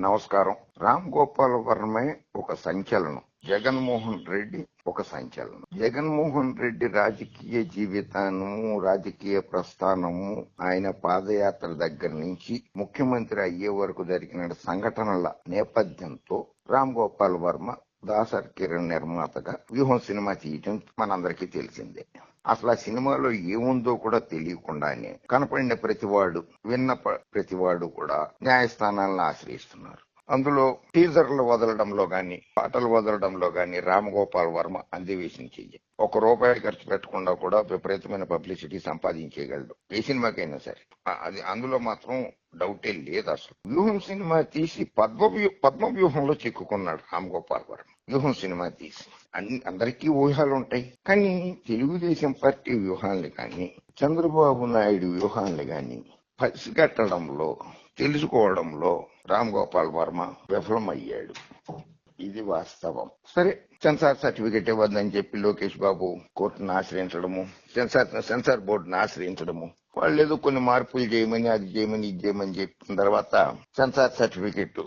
నమస్కారం. రామ్ గోపాల్ వర్మే ఒక సంచలనం. జగన్మోహన్ రెడ్డి ఒక సంచలనం. జగన్మోహన్ రెడ్డి రాజకీయ జీవితానము రాజకీయ ప్రస్థానము ఆయన పాదయాత్ర దగ్గర నుంచి ముఖ్యమంత్రి అయ్యే వరకు జరిగిన సంఘటనల నేపథ్యంతో రామ్ గోపాల్ వర్మ దాసర్ కిరణ్ నిర్మాతగా వ్యూహం సినిమా తీయటం మనందరికీ తెలిసిందే. అసలు ఆ సినిమాలో ఏముందో కూడా తెలియకుండానే కనపడిన ప్రతివాడు విన్న ప- ప్రతివాడు కూడా న్యాయస్థానాలను ఆశ్రయిస్తున్నారు. అందులో టీజర్లు వదలడంలో గాని పాటలు వదలడంలో గాని రామగోపాల్ వర్మ అందివేసిన చెయ్యి ఒక రూపాయి ఖర్చు పెట్టకుండా కూడా విపరీతమైన పబ్లిసిటీ సంపాదించేయగలడు. ఏ సినిమాకైనా సరే. అది అందులో మాత్రం డౌటే లేదు అసలు. వ్యూహం సినిమా తీసి పద్మ పద్మ వ్యూహంలో చిక్కుకున్నాడు రామ్ గోపాల్ వర్మ. వ్యూహం సినిమా తీసి. అన్ని అందరికీ ఊహాలు ఉంటాయి కానీ తెలుగుదేశం పార్టీ వ్యూహాల్ని కానీ చంద్రబాబు నాయుడు వ్యూహాన్ని కానీ పసిగట్టడంలో తెలుసుకోవడంలో రామ్ గోపాల్ వర్మ విఫలమయ్యాడు. ఇది వాస్తవం. సరే సెన్సార్ సర్టిఫికేట్ ఇవ్వద్దని చెప్పి లోకేష్ బాబు కోర్టును ఆశ్రయించడము సెన్సార్ సెన్సార్ బోర్డును ఆశ్రయించడము వాళ్ళు ఏదో కొన్ని మార్పులు చేయమని అది చేయమని ఇది చేయమని చెప్పిన తర్వాత censor certificate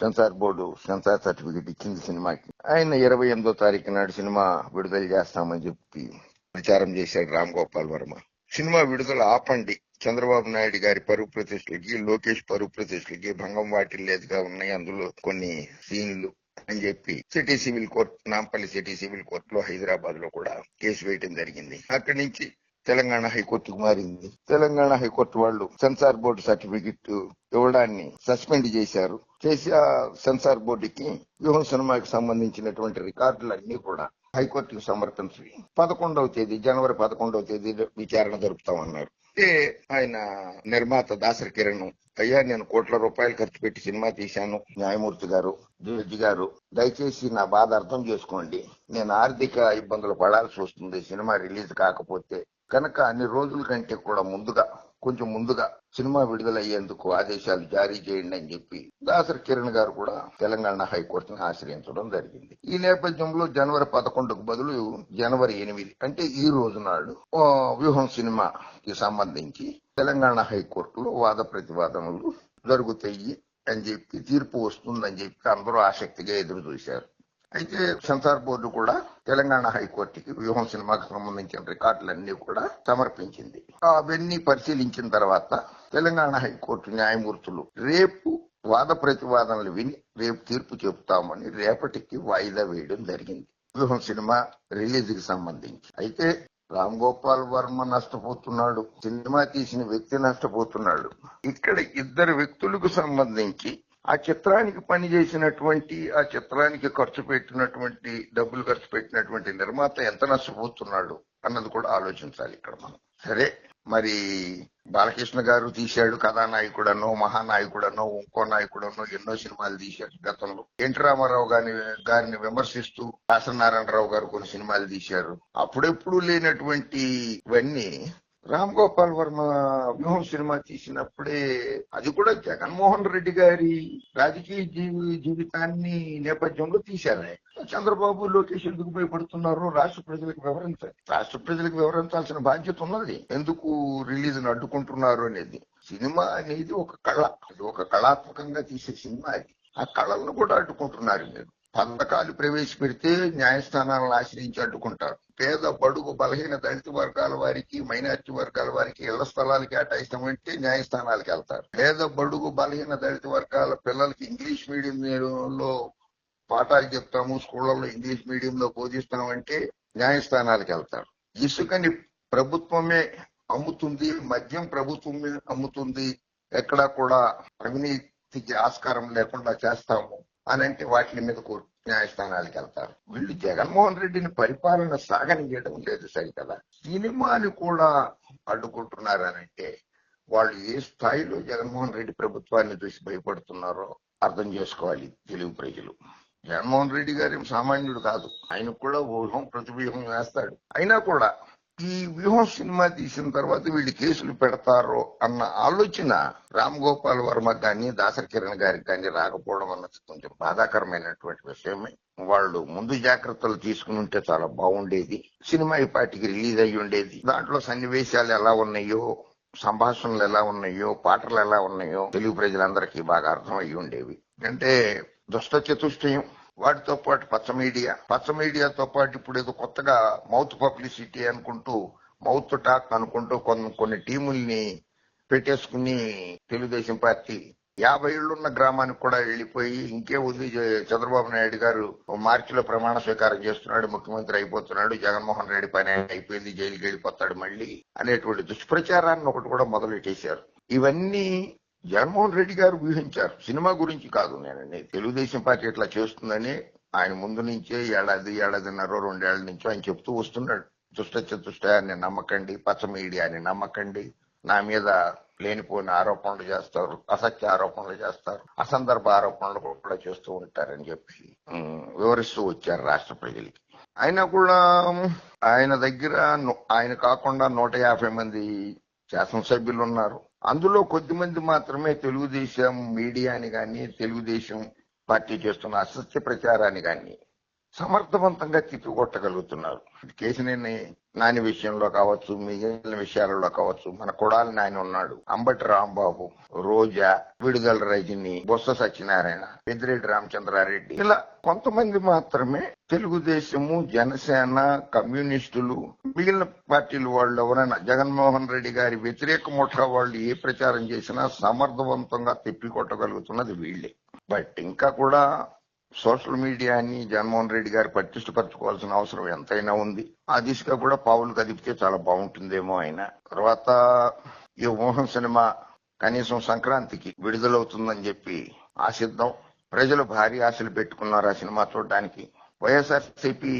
censor board censor certificate ఇచ్చింది సినిమాకి. ఆయన ఇరవై ఎనిమిదో తారీఖు నాడు సినిమా విడుదల చేస్తామని చెప్పి ప్రచారం చేశాడు రామ్ గోపాల్ వర్మ. సినిమా విడుదల ఆపండి. చంద్రబాబు నాయుడు గారి పరువు ప్రతిష్టలకి లోకేష్ పరువు ప్రతిష్టలకి భంగం వాటిల్లేదుగా ఉన్నాయి. అందులో కొన్ని సీన్లు అని చెప్పి city civil court Nampally city civil కోర్టులో హైదరాబాద్లో కూడా కేసు వేయడం జరిగింది. అక్కడి నుంచి తెలంగాణ హైకోర్టుకు మారింది. తెలంగాణ హైకోర్టు వాళ్ళు సెన్సార్ బోర్డు సర్టిఫికెట్ ఇవ్వడాన్ని సస్పెండ్ చేశారు. చేసి ఆ సెన్సార్ బోర్డుకి వ్యూహం సినిమాకి సంబంధించినటువంటి రికార్డులన్నీ కూడా హైకోర్టుకు సమర్పించి పదకొండవ తేదీ జనవరి పదకొండవ తేదీ విచారణ జరుపుతామన్నారు. అయితే ఆయన నిర్మాత దాసరి కిరణ్. అయ్యా నేను కోట్ల రూపాయలు ఖర్చు పెట్టి సినిమా తీశాను. న్యాయమూర్తి గారు జడ్జి గారు దయచేసి నా బాధ అర్థం చేసుకోండి. నేను ఆర్థిక ఇబ్బందులు పడాల్సి వస్తుంది. సినిమా రిలీజ్ కాకపోతే కనుక అన్ని రోజుల కంటే కూడా ముందుగా కొంచెం ముందుగా సినిమా విడుదలయ్యేందుకు ఆదేశాలు జారీ చేయండి అని చెప్పి దాసరి కిరణ్ గారు కూడా తెలంగాణ హైకోర్టును ఆశ్రయించడం జరిగింది. ఈ నేపథ్యంలో జనవరి పదకొండుకు బదులు జనవరి ఎనిమిది అంటే ఈ రోజు నాడు వ్యూహం సినిమాకి సంబంధించి తెలంగాణ హైకోర్టులో వాద ప్రతివాదనలు జరుగుతాయి అని చెప్పి తీర్పు వస్తుందని చెప్పి అందరూ ఆసక్తిగా ఎదురు చూశారు అయితే సెన్సార్ బోర్డు కూడా తెలంగాణ హైకోర్టుకి వ్యూహం సినిమాకు సంబంధించిన రికార్డులన్నీ కూడా సమర్పించింది. అవన్నీ పరిశీలించిన తర్వాత తెలంగాణ హైకోర్టు న్యాయమూర్తులు రేపు వాద ప్రతివాదనలు విని రేపు తీర్పు చెబుతామని రేపటికి వాయిదా వేయడం జరిగింది. వ్యూహం సినిమా రిలీజ్కి సంబంధించి. అయితే రామ్ గోపాల్ వర్మ నష్టపోతున్నాడు సినిమా తీసిన వ్యక్తి నష్టపోతున్నాడు. ఇక్కడ ఇద్దరు వ్యక్తులకు సంబంధించి ఆ చిత్రానికి పని చేసినటువంటి ఆ చిత్రానికి ఖర్చు పెట్టినటువంటి డబ్బులు ఖర్చు పెట్టినటువంటి నిర్మాత ఎంత నష్టపోతున్నాడు అన్నది కూడా ఆలోచించాలి ఇక్కడ మనం. సరే మరి బాలకృష్ణ గారు తీశాడు కథానాయకుడనో మహానాయకుడనో ఇంకో నాయకుడనో ఎన్నో సినిమాలు తీశాడు గతంలో. ఎన్టీ రామారావు గారిని గారిని విమర్శిస్తూ దాసనారాయణరావు గారు కొన్ని సినిమాలు తీశారు. అప్పుడెప్పుడు లేనటువంటి ఇవన్నీ రామ్ గోపాల్ వర్మ వ్యూహం సినిమా తీసినప్పుడే అది కూడా జగన్మోహన్ రెడ్డి గారి రాజకీయ జీవి జీవితాన్ని నేపథ్యంలో తీశారు. చంద్రబాబు లోకేష్ ఎందుకు భయపడుతున్నారు? రాష్ట్ర ప్రజలకు వివరించాలి రాష్ట్ర ప్రజలకు వివరించాల్సిన బాధ్యత ఉన్నది. ఎందుకు రిలీజ్ అడ్డుకుంటున్నారు అనేది. సినిమా అనేది ఒక కళ. అది ఒక కళాత్మకంగా తీసే సినిమా అది. ఆ కళలను కూడా అడ్డుకుంటున్నారు మీరు. పథకాలు ప్రవేశపెడితే న్యాయస్థానాలను ఆశ్రయించి అడ్డుకుంటారు. పేద బడుగు బలహీన దళిత వర్గాల వారికి మైనార్టీ వర్గాల వారికి ఇళ్ళ స్థలాలు కేటాయిస్తామంటే న్యాయస్థానాలకు వెళ్తారు. పేద బడుగు బలహీన దళిత వర్గాల పిల్లలకి ఇంగ్లీష్ మీడియంలో పాఠాలు చెప్తాము స్కూళ్ళలో ఇంగ్లీష్ మీడియంలో బోధిస్తామంటే న్యాయస్థానాలకు వెళ్తారు. ఇసుకని ప్రభుత్వమే అమ్ముతుంది మద్యం ప్రభుత్వమే అమ్ముతుంది ఎక్కడా కూడా అవినీతికి ఆస్కారం లేకుండా చేస్తాము. అని అంటే వాటి మీద కోర్టు న్యాయస్థానాలకు వెళ్తారు. వీళ్ళు జగన్మోహన్ రెడ్డిని పరిపాలన సాగనియడం లేదు సరికదా. సినిమాని కూడా అడ్డుకుంటున్నారనంటే వాళ్ళు ఏ స్థాయిలో జగన్మోహన్ రెడ్డి ప్రభుత్వాన్ని చూసి భయపడుతున్నారో అర్థం చేసుకోవాలి తెలుగు ప్రజలు. జగన్మోహన్ రెడ్డి గారు ఏం సామాన్యుడు కాదు. ఆయన కూడా ఊహం ప్రతివ్యూహం వేస్తాడు. అయినా కూడా ఈ వ్యూహం సినిమా తీసిన తర్వాత వీళ్ళు కేసులు పెడతారు అన్న ఆలోచన రామ్ గోపాల్ వర్మ కానీ దాసరి కిరణ్ గారికి కానీ రాకపోవడం అన్నది కొంచెం బాధాకరమైనటువంటి విషయమే. వాళ్ళు ముందు జాగ్రత్తలు తీసుకుని ఉంటే చాలా బాగుండేది. సినిమా ఈ పాటికి రిలీజ్ అయ్యి ఉండేది. దాంట్లో సన్నివేశాలు ఎలా ఉన్నాయో సంభాషణలు ఎలా ఉన్నాయో పాటలు ఎలా ఉన్నాయో తెలుగు ప్రజలందరికీ బాగా అర్థం అయ్యి ఉండేవి. అంటే దుష్ట చతుష్టయం. వాటితో పాటు పచ్చ మీడియా. పచ్చ మీడియాతో పాటు ఇప్పుడు ఏదో కొత్తగా మౌత్ పబ్లిసిటీ అనుకుంటూ మౌత్ టాక్ అనుకుంటూ కొన్ని కొన్ని టీముల్ని పెట్టేసుకుని తెలుగుదేశం పార్టీ యాభై ఏళ్ళున్న గ్రామానికి కూడా వెళ్ళిపోయి ఇంకే ఉంది చంద్రబాబు నాయుడు గారు మార్చిలో ప్రమాణ స్వీకారం చేస్తున్నాడు ముఖ్యమంత్రి అయిపోతున్నాడు జగన్మోహన్ రెడ్డి పని అయిపోయింది జైలుకి వెళ్ళిపోతాడు మళ్ళీ అనేటువంటి దుష్ప్రచారాన్ని ఒకటి కూడా మొదలు మొదలెట్టేశారు ఇవన్నీ జగన్మోహన్ రెడ్డి గారు ఊహించారు. సినిమా గురించి కాదు నేను. తెలుగుదేశం పార్టీ ఇట్లా చేస్తుందని ఆయన ముందు నుంచే ఏడాది ఏడాదిన్నర రెండేళ్ళ నుంచో ఆయన చెప్తూ వస్తున్నాడు. దుష్ట చతుష్టాన్ని నమ్మకండి పచ్చ మీడియాని నమ్మకండి. నా మీద లేనిపోయిన ఆరోపణలు చేస్తారు అసత్య ఆరోపణలు చేస్తారు అసందర్భ ఆరోపణలు కూడా చేస్తూ ఉంటారని చెప్పి వివరిస్తూ వచ్చారు రాష్ట్ర ప్రజలకి. అయినా కూడా ఆయన దగ్గర ఆయన కాకుండా నూట యాభై మంది శాసనసభ్యులు ఉన్నారు అందులో కొద్ది మంది మాత్రమే తెలుగుదేశం మీడియాని కానీ తెలుగుదేశం పార్టీ చేస్తున్న అసత్య ప్రచారాన్ని కానీ సమర్థవంతంగా తిప్పికొట్టగలుగుతున్నారు కేసినేని నాని విషయంలో కావచ్చు మిగిలిన విషయాలలో కావచ్చు మన కొడాలి నాయన ఉన్నాడు. అంబటి రాంబాబు రోజా విడుదల రజని బొత్స సత్యనారాయణ పెద్దిరెడ్డి రామచంద్రారెడ్డి. ఇలా కొంతమంది మాత్రమే తెలుగుదేశము జనసేన కమ్యూనిస్టులు మిగిలిన పార్టీలు వాళ్ళు ఎవరైనా జగన్మోహన్ రెడ్డి గారి వ్యతిరేక ముఠా వాళ్ళు ఏ ప్రచారం చేసినా సమర్థవంతంగా తిప్పికొట్టగలుగుతున్నది వీళ్ళే. బట్ ఇంకా కూడా సోషల్ మీడియాని జగన్మోహన్ రెడ్డి గారు పటిష్టపరచుకోవాల్సిన అవసరం ఎంతైనా ఉంది. ఆ దిశగా కూడా పావులు కదిపితే చాలా బాగుంటుందేమో ఆయన. తర్వాత ఈ మోహన్ సినిమా కనీసం సంక్రాంతికి విడుదలవుతుందని చెప్పి ఆశిద్దాం. ప్రజలు భారీ ఆశలు పెట్టుకున్నారు ఆ సినిమా చూడడానికి. వైఎస్ఆర్సీపీ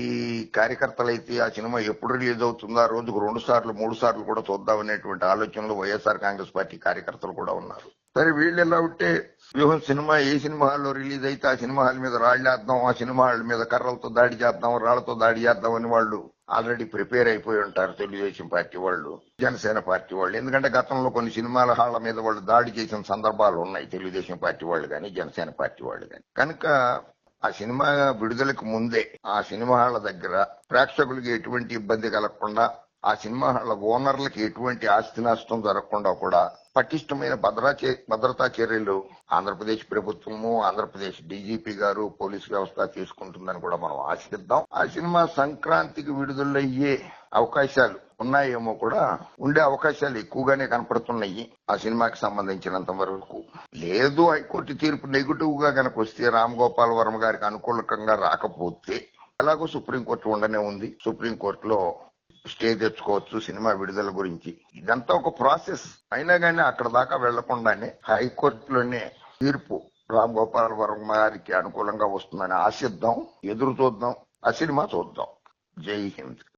కార్యకర్తలైతే ఆ సినిమా ఎప్పుడు రిలీజ్ అవుతుందో రోజుకు రెండు సార్లు మూడు సార్లు కూడా చూద్దామనేటువంటి ఆలోచనలో వైఎస్ఆర్ కాంగ్రెస్ పార్టీ కార్యకర్తలు కూడా ఉన్నారు. సరే వీళ్ళు ఎలా ఉంటే వ్యూహం సినిమా ఏ సినిమా హాల్లో రిలీజ్ అయితే ఆ సినిమా హాల్ మీద రాళ్ళేద్దాం ఆ సినిమా హాల్ మీద కర్రలతో దాడి చేద్దాం రాళ్ళతో దాడి చేద్దాం అని వాళ్ళు ఆల్రెడీ ప్రిపేర్ అయిపోయి ఉంటారు తెలుగుదేశం పార్టీ వాళ్ళు జనసేన పార్టీ వాళ్ళు. ఎందుకంటే గతంలో కొన్ని సినిమాల హాళ్ళ మీద వాళ్ళు దాడి చేసిన సందర్భాలు ఉన్నాయి తెలుగుదేశం పార్టీ వాళ్ళు కానీ జనసేన పార్టీ వాళ్ళు కానీ కనుక ఆ సినిమా విడుదలకు ముందే ఆ సినిమా హాళ్ళ దగ్గర ప్రేక్షకులకి ఎటువంటి ఇబ్బంది కలగకుండా ఆ సినిమా హాళ్ళ ఓనర్లకి ఎటువంటి ఆస్తి నష్టం జరగకుండా కూడా పటిష్టమైన భద్రా చే- భద్రతా చర్యలు ఆంధ్రప్రదేశ్ ప్రభుత్వము ఆంధ్రప్రదేశ్ డీజీపీ గారు పోలీసు వ్యవస్థ తీసుకుంటుందని కూడా మనం ఆశిద్దాం. ఆ సినిమా సంక్రాంతికి విడుదలయ్యే అవకాశాలు ఉన్నాయేమో కూడా ఉండే అవకాశాలు ఎక్కువగానే కనపడుతున్నాయి ఆ సినిమాకి సంబంధించినంత వరకు. లేదు హైకోర్టు తీర్పు నెగిటివ్గా కనుక వస్తే రామ్ గోపాల్ వర్మ గారికి అనుకూలకంగా రాకపోతే ఎలాగో సుప్రీంకోర్టు ఉండనే ఉంది. సుప్రీంకోర్టులో స్టే తెచ్చుకోవచ్చు సినిమా విడుదల గురించి. ఇదంతా ఒక ప్రాసెస్. అయినా కానీ అక్కడ దాకా వెళ్ళకుండానే హైకోర్టులోనే తీర్పు రామ్ గోపాల్ వర్మ గారికి అనుకూలంగా వస్తుందని ఆశిద్దాం. ఎదురు చూద్దాం. ఆ సినిమా చూద్దాం. జై హింద్.